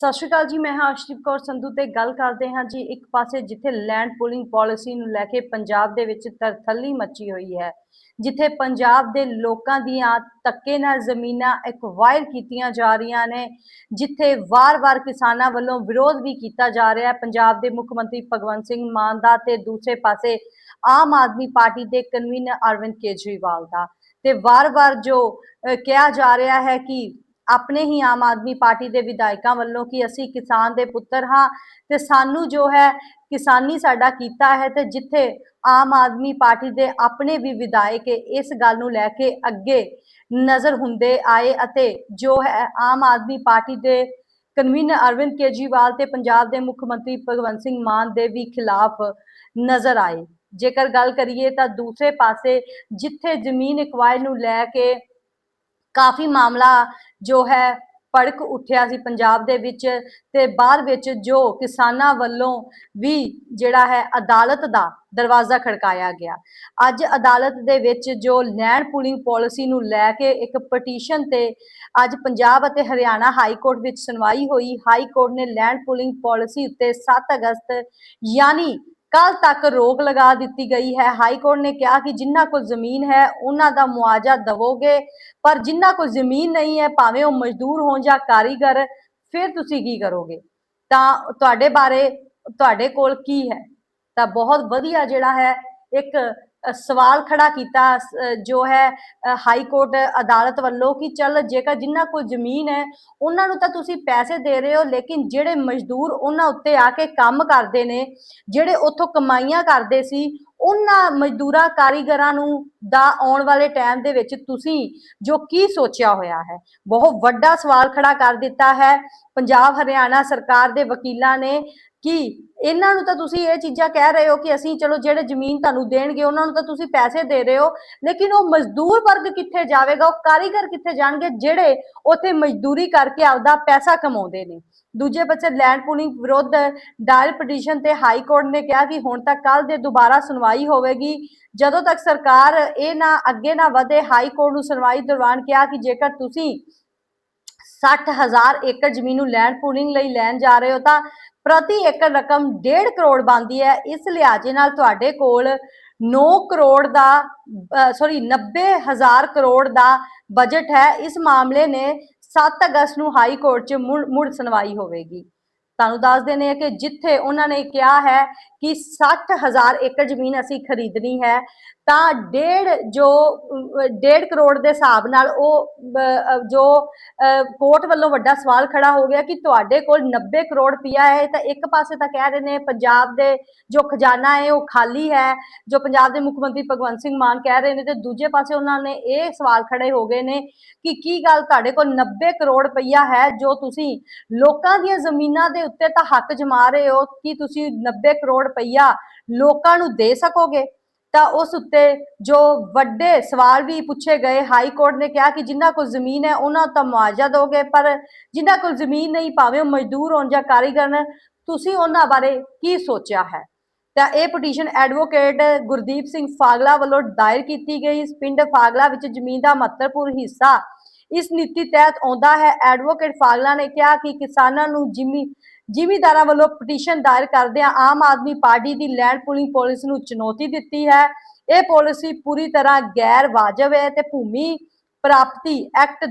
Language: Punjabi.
ਸਤਿ ਸ਼੍ਰੀ ਅਕਾਲ ਜੀ, ਮੈਂ ਹਾਂ ਅਰਸ਼ਦੀਪ ਕੌਰ ਸੰਧੂ ਤੇ ਗੱਲ ਕਰਦੇ ਹਾਂ ਜੀ ਇੱਕ ਪਾਸੇ ਜਿੱਥੇ ਲੈਂਡ ਪੂਲਿੰਗ ਪਾਲਿਸੀ ਨੂੰ ਲੈ ਕੇ ਪੰਜਾਬ ਦੇ ਵਿੱਚ ਤਰਥੱਲੀ ਮੱਚੀ ਹੋਈ ਹੈ, ਜਿੱਥੇ ਪੰਜਾਬ ਦੇ ਲੋਕਾਂ ਦੀਆਂ ਧੱਕੇ ਨਾਲ ਜ਼ਮੀਨਾਂ ਐਕਵਾਇਰ ਕੀਤੀਆਂ ਜਾ ਰਹੀਆਂ ਨੇ, ਜਿੱਥੇ ਵਾਰ-ਵਾਰ ਕਿਸਾਨਾਂ ਵੱਲੋਂ ਵਿਰੋਧ ਵੀ ਕੀਤਾ ਜਾ ਰਿਹਾ ਹੈ। ਪੰਜਾਬ ਦੇ ਮੁੱਖ ਮੰਤਰੀ ਭਗਵੰਤ ਸਿੰਘ ਮਾਨ ਦਾ ਤੇ ਦੂਸਰੇ ਪਾਸੇ ਆਮ ਆਦਮੀ ਪਾਰਟੀ ਦੇ ਕਨਵੀਨਰ ਅਰਵਿੰਦ ਕੇਜਰੀਵਾਲ ਦਾ ਤੇ ਵਾਰ-ਵਾਰ ਜੋ ਕਿਹਾ ਜਾ ਰਿਹਾ ਹੈ ਕਿ ਆਪਣੇ ਹੀ ਆਮ ਆਦਮੀ ਪਾਰਟੀ ਦੇ ਵਿਧਾਇਕਾਂ ਵੱਲੋਂ ਕਿ ਅਸੀਂ ਕਿਸਾਨ ਦੇ ਪੁੱਤਰ ਹਾਂ ਤੇ ਸਾਨੂੰ ਜੋ ਹੈ ਕਿਸਾਨੀ ਸਾਡਾ ਕੀਤਾ ਹੈ ਤੇ ਜਿੱਥੇ ਆਮ ਆਦਮੀ ਪਾਰਟੀ ਦੇ ਆਪਣੇ ਵੀ ਵਿਧਾਇਕ ਇਸ ਗੱਲ ਨੂੰ ਲੈ ਕੇ ਅੱਗੇ ਨਜ਼ਰ ਹੁੰਦੇ ਆਏ ਅਤੇ ਜੋ ਹੈ ਆਮ ਆਦਮੀ ਪਾਰਟੀ ਦੇ ਕਨਵੀਨਰ ਅਰਵਿੰਦ ਕੇਜਰੀਵਾਲ ਤੇ ਪੰਜਾਬ ਦੇ ਮੁੱਖ ਮੰਤਰੀ ਭਗਵੰਤ ਸਿੰਘ ਮਾਨ ਦੇ ਵੀ ਖਿਲਾਫ ਨਜ਼ਰ ਆਏ। ਜੇਕਰ ਗੱਲ ਕਰੀਏ ਤਾਂ ਦੂਸਰੇ ਪਾਸੇ ਜਿੱਥੇ ਜ਼ਮੀਨ ਇਕਵਾਇਰ ਨੂੰ ਲੈ ਕੇ ਕਾਫੀ ਮਾਮਲਾ ਜੋ ਹੈ ਭੜਕ ਉੱਠਿਆ ਸੀ ਪੰਜਾਬ ਦੇ ਵਿੱਚ ਤੇ ਬਾਅਦ ਵਿੱਚ ਜੋ ਕਿਸਾਨਾਂ ਵੱਲੋਂ ਵੀ ਜਿਹੜਾ ਹੈ ਅਦਾਲਤ ਦਾ ਦਰਵਾਜ਼ਾ ਖੜਕਾਇਆ ਗਿਆ। ਅੱਜ ਅਦਾਲਤ ਦੇ ਵਿੱਚ ਜੋ ਲੈਂਡ ਪੂਲਿੰਗ ਪਾਲਿਸੀ ਨੂੰ ਲੈ ਕੇ ਇੱਕ ਪਟੀਸ਼ਨ ਤੇ ਅੱਜ ਪੰਜਾਬ ਅਤੇ ਹਰਿਆਣਾ ਹਾਈ ਕੋਰਟ ਵਿੱਚ ਸੁਣਵਾਈ ਹੋਈ। ਹਾਈ ਕੋਰਟ ਨੇ ਲੈਂਡ ਪੂਲਿੰਗ ਪਾਲਿਸੀ ਉੱਤੇ 7 ਅਗਸਤ ਯਾਨੀ ਕੱਲ ਤੱਕ ਰੋਕ ਲਗਾ ਦਿੱਤੀ ਗਈ ਹੈ। ਹਾਈ ਕੋਰਟ ਨੇ ਕਿਹਾ ਕਿ ਜਿੰਨਾ ਕੋਲ ਜ਼ਮੀਨ ਹੈ, ਉਹਨਾਂ ਦਾ ਮੁਆਵਜ਼ਾ ਦਵੋਗੇ। ਪਰ ਜਿੰਨਾ ਕੋਲ ਜ਼ਮੀਨ ਨਹੀਂ ਹੈ, ਭਾਵੇਂ ਉਹ ਮਜ਼ਦੂਰ ਹੋਣ ਜਾਂ ਕਾਰੀਗਰ, ਫਿਰ ਤੁਸੀਂ ਕੀ ਕਰੋਗੇ? ਤਾਂ ਤੁਹਾਡੇ ਬਾਰੇ, ਤੁਹਾਡੇ ਕੋਲ ਕੀ ਹੈ? ਤਾਂ ਬਹੁਤ ਵਧੀਆ ਜਿਹੜਾ ਹੈ, ਇੱਕ ਸਵਾਲ ਖੜਾ ਕੀਤਾ ਜੋ ਹੈ ਹਾਈ ਕੋਰਟ ਅਦਾਲਤ ਵੱਲੋਂ ਕਿ ਚੱਲ ਜੇਕਰ ਜਿਨ੍ਹਾਂ ਕੋਲ ਜ਼ਮੀਨ ਹੈ, ਉਹਨਾਂ ਨੂੰ ਤਾਂ ਤੁਸੀਂ ਪੈਸੇ ਦੇ ਰਹੇ ਹੋ, ਲੇਕਿਨ ਜਿਹੜੇ ਮਜ਼ਦੂਰ ਉਹਨਾਂ ਉੱਤੇ ਆ ਕੇ ਕੰਮ ਕਰਦੇ ਨੇ, ਜਿਹੜੇ ਉੱਥੋਂ ਕਮਾਈਆਂ ਕਰਦੇ ਸੀ, ਉਹਨਾਂ ਮਜ਼ਦੂਰਾਂ, ਕਾਰੀਗਰਾਂ ਨੂੰ ਦਾ ਆਉਣ ਵਾਲੇ ਟਾਈਮ ਦੇ ਵਿੱਚ ਤੁਸੀਂ ਜੋ ਕੀ ਸੋਚਿਆ ਹੋਇਆ ਹੈ? ਬਹੁਤ ਵੱਡਾ ਸਵਾਲ ਖੜਾ ਕਰ ਦਿੱਤਾ ਹੈ। ਪੰਜਾਬ, ਹਰਿਆਣਾ ਸਰਕਾਰ ਦੇ ਵਕੀਲਾਂ ਨੇ ਕਿ ਇਹਨਾਂ ਨੂੰ ਤਾਂ ਤੁਸੀਂ ਇਹ ਚੀਜ਼ਾਂ ਕਹਿ ਰਹੇ ਹੋ ਕਿ ਅਸੀਂ ਚਲੋ ਜਿਹੜੇ ਜ਼ਮੀਨ ਤੁਹਾਨੂੰ ਦੇਣਗੇ, ਉਹਨਾਂ ਨੂੰ ਤਾਂ ਤੁਸੀਂ ਪੈਸੇ ਦੇ ਰਹੇ ਹੋ, ਲੇਕਿਨ ਉਹ ਮਜ਼ਦੂਰ ਵਰਗ ਕਿੱਥੇ ਜਾਵੇਗਾ, ਉਹ ਕਾਰੀਗਰ ਕਿੱਥੇ ਜਾਣਗੇ ਜਿਹੜੇ ਉੱਥੇ ਮਜ਼ਦੂਰੀ ਕਰਕੇ ਆਪਦਾ ਪੈਸਾ ਕਮਾਉਂਦੇ ਨੇ? ਦੂਜੇ ਪਾਸੇ ਲੈਂਡ ਪੂਲਿੰਗ ਵਿਰੁੱਧ ਦਾਇਰ ਪਟੀਸ਼ਨ ਤੇ ਹਾਈ ਕੋਰਟ ਨੇ ਕਿਹਾ ਕਿ ਹੁਣ ਤੱਕ ਕੱਲ ਦੇ ਦੁਬਾਰਾ ਸੁਣਵਾਈ ਹੋਵੇਗੀ। ਜਦੋਂ ਤੱਕ ਸਰਕਾਰ ਇਹ ਨਾ ਅੱਗੇ ਨਾ ਵਧੇ, ਹਾਈ ਕੋਰਟ ਨੂੰ ਸੁਣਵਾਈ ਦੌਰਾਨ ਕਿਹਾ ਕਿ ਜੇਕਰ ਤੁਸੀਂ 60000 ਏਕੜ ਜ਼ਮੀਨ ਨੂੰ ਲੈਂਡ ਪੂਲਿੰਗ ਲਈ ਲੈਣ ਜਾ ਰਹੇ ਹੋ ਤਾਂ ਪ੍ਰਤੀ ਏਕੜ ਰਕਮ 1.5 ਕਰੋੜ ਬਣਦੀ ਹੈ। ਇਸ ਲਿਹਾਜ਼ੇ ਨਾਲ ਤੁਹਾਡੇ ਕੋਲ 9 ਕਰੋੜ ਦਾ ਸੌਰੀ 90000 ਕਰੋੜ ਦਾ ਬਜਟ ਹੈ। ਇਸ ਮਾਮਲੇ ਨੇ 7 ਅਗਸਤ ਨੂੰ ਹਾਈ ਕੋਰਟ 'ਚ ਮੁੜ ਮੁੜ ਸੁਣਵਾਈ ਹੋਵੇਗੀ। ਤੁਹਾਨੂੰ ਦੱਸ ਦਿੰਦੇ ਆ ਕਿ ਜਿੱਥੇ ਉਹਨਾਂ ਨੇ ਕਿਹਾ ਹੈ ਕਿ 60000 ਏਕੜ ਜ਼ਮੀਨ ਅਸੀਂ ਖਰੀਦਣੀ ਹੈ ਤਾਂ ਡੇਢ ਜੋ ਅਹ, ਡੇਢ ਕਰੋੜ ਦੇ ਹਿਸਾਬ ਨਾਲ ਉਹ ਜੋ ਕੋਰਟ ਵੱਲੋਂ ਵੱਡਾ ਸਵਾਲ ਖੜਾ ਹੋ ਗਿਆ ਕਿ ਤੁਹਾਡੇ ਕੋਲ 90 ਕਰੋੜ ਰੁਪਇਆ ਹੈ ਤਾਂ ਇੱਕ ਪਾਸੇ ਤਾਂ ਕਹਿ ਰਹੇ ਨੇ ਪੰਜਾਬ ਦੇ ਜੋ ਖਜ਼ਾਨਾ ਹੈ ਉਹ ਖਾਲੀ ਹੈ ਜੋ ਪੰਜਾਬ ਦੇ ਮੁੱਖ ਮੰਤਰੀ ਭਗਵੰਤ ਸਿੰਘ ਮਾਨ ਕਹਿ ਰਹੇ ਨੇ ਤੇ ਦੂਜੇ ਪਾਸੇ ਉਹਨਾਂ ਨੇ ਇਹ ਸਵਾਲ ਖੜੇ ਹੋ ਗਏ ਨੇ ਕਿ ਕੀ ਗੱਲ ਤੁਹਾਡੇ ਕੋਲ 90 ਕਰੋੜ ਰੁਪਇਆ ਹੈ ਜੋ ਤੁਸੀਂ ਲੋਕਾਂ ਦੀਆਂ ਜ਼ਮੀਨਾਂ ਦੇ ਉੱਤੇ ਤਾਂ ਹੱਕ ਜਮਾ ਰਹੇ ਹੋ ਕਿ ਤੁਸੀਂ 90 ਕਰੋੜ ਰੁਪਇਆ ਲੋਕਾਂ ਨੂੰ ਦੇ ਸਕੋਗੇ? ਤਾਂ ਉਸ ਉੱਤੇ ਜੋ ਵੱਡੇ ਸਵਾਲ ਵੀ ਪੁੱਛੇ ਗਏ, ਹਾਈ ਕੋਰਟ ਨੇ ਕਿਹਾ ਕਿ ਜਿਨ੍ਹਾਂ ਕੋਲ ਜ਼ਮੀਨ ਹੈ, ਉਹਨਾਂ ਤਾਂ ਮੁਆਵਜ਼ਾ ਦੋਗੇ, ਪਰ ਜਿਨ੍ਹਾਂ ਕੋਲ ਜ਼ਮੀਨ ਨਹੀਂ, ਭਾਵੇਂ ਉਹ ਮਜ਼ਦੂਰ ਹੋਣ ਜਾਂ ਕਾਰੀਗਰ ਤੁਸੀਂ ਉਹਨਾਂ ਬਾਰੇ ਕੀ ਸੋਚਿਆ ਹੈ? ਤਾਂ ਇਹ ਪਟੀਸ਼ਨ ਐਡਵੋਕੇਟ ਗੁਰਦੀਪ ਸਿੰਘ ਫਾਗਲਾ ਵੱਲੋਂ ਦਾਇਰ ਕੀਤੀ ਗਈ। ਇਸ ਪਿੰਡ ਫਾਗਲਾ ਵਿੱਚ ਜ਼ਮੀਨ ਦਾ ਮਹੱਤਵਪੂਰਨ ਹਿੱਸਾ ਇਸ ਨੀਤੀ ਤਹਿਤ ਆਉਂਦਾ ਹੈ। ਐਡਵੋਕੇਟ ਫਾਗਲਾ ਨੇ ਕਿਹਾ ਕਿ ਕਿਸਾਨਾਂ ਨੂੰ ਜ਼ਿਮੀ, ਜ਼ਿਮੀਦਾਰਾਂ ਵੱਲੋਂ ਪਟੀਸ਼ਨ ਦਾਇਰ ਕਰਦਿਆਂ ਆਮ ਆਦਮੀ ਪਾਰਟੀ ਦੀ ਲੈਂਡ ਪੂਲਿੰਗ ਪਾਲਿਸੀ ਨੂੰ ਚੁਣੌਤੀ ਦਿੱਤੀ ਹੈ। ਇਹ ਪਾਲਿਸੀ ਪੂਰੀ ਤਰ੍ਹਾਂ ਗੈਰ ਵਾਜਬ ਹੈ ਤੇ ਭੂਮੀ ਪ੍ਰਾਪਤੀ ਐਕਟ